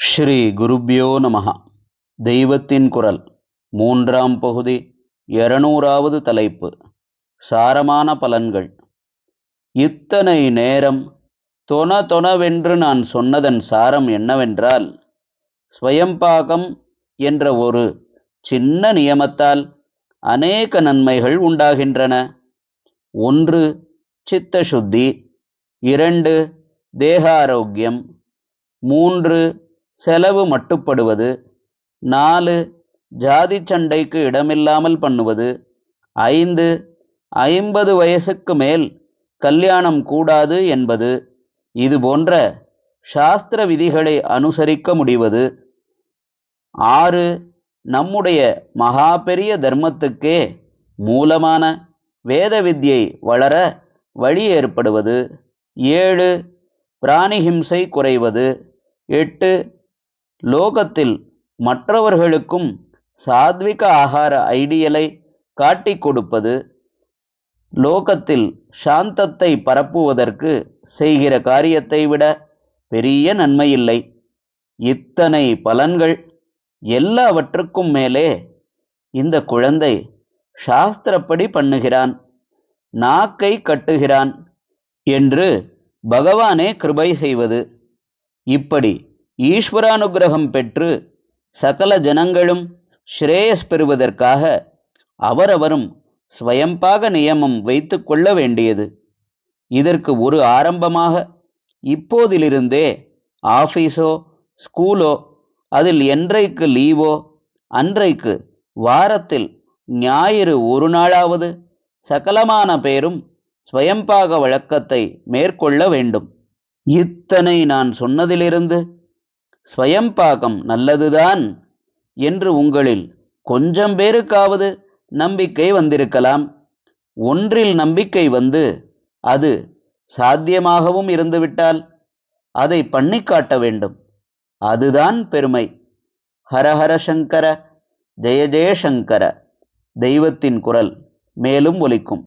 ஸ்ரீ குருப்யோ நமஹ. தெய்வத்தின் குரல். மூன்றாம் பகுதி. இருநூறாவது தலைப்பு. சாரமான பலன்கள். இத்தனை நேரம் தொண தொணவென்று நான் சொன்னதன் சாரம் என்னவென்றால் ஸ்வயம்பாகம் என்ற ஒரு சின்ன நியமத்தால் அநேக நன்மைகள் உண்டாகின்றன. ஒன்று சித்த சுத்தி இரண்டு தேகாரோக்கியம். மூன்று செலவு மட்டுப்படுவது நாலு ஜாதி சண்டைக்கு இடமில்லாமல் பண்ணுவது ஐந்து ஐம்பது வயசுக்கு மேல் கல்யாணம் கூடாது என்பது இது போன்ற சாஸ்திர விதிகளை அனுசரிக்க முடிவது ஆறு நம்முடைய மகா பெரிய தர்மத்துக்கே மூலமான வேத வித்யை வளர வழி ஏற்படுவது ஏழு பிராணிஹிம்சை குறைவது எட்டு லோகத்தில் மற்றவர்களுக்கும் சாத்விக ஆகார ஐடியலை காட்டிக் கொடுப்பது லோகத்தில் சாந்தத்தை பரப்புவதற்கு செய்கிற காரியத்தை விட பெரிய நன்மையில்லை. இத்தனை பலன்கள் எல்லாவற்றுக்கும் மேலே இந்த குழந்தை சாஸ்திரப்படி பண்ணுகிறான் நாக்கை கட்டுகிறான் என்று பகவானே கிருபை செய்வது. இப்படி ஈஸ்வரானுகிரகம் பெற்று சகல ஜனங்களும் ஸ்ரேயஸ் பெறுவதற்காக அவரவரும் ஸ்வயம்பாக நியமம் வைத்து கொள்ள வேண்டியது. இதற்கு ஒரு ஆரம்பமாக இப்போதிலிருந்தே ஆஃபீஸோ ஸ்கூலோ அதில் என்றைக்கு லீவோ அன்றைக்கு வாரத்தில் ஞாயிறு ஒரு நாளாவது சகலமான பேரும் ஸ்வயம்பாக வழக்கத்தை மேற்கொள்ள வேண்டும். இத்தனை நான் சொன்னதிலிருந்து ஸ்வயம்பாகம் நல்லதுதான் என்று உங்களில் கொஞ்சம் பேருக்காவது நம்பிக்கை வந்திருக்கலாம். ஒன்றில் நம்பிக்கை வந்து அது சாத்தியமாகவும் இருந்துவிட்டால் அதை பண்ணி காட்ட வேண்டும். அதுதான் பெருமை. ஹரஹர சங்கர ஜெய ஜெயசங்கர தெய்வத்தின் குரல் மேலும் ஒலிக்கும்.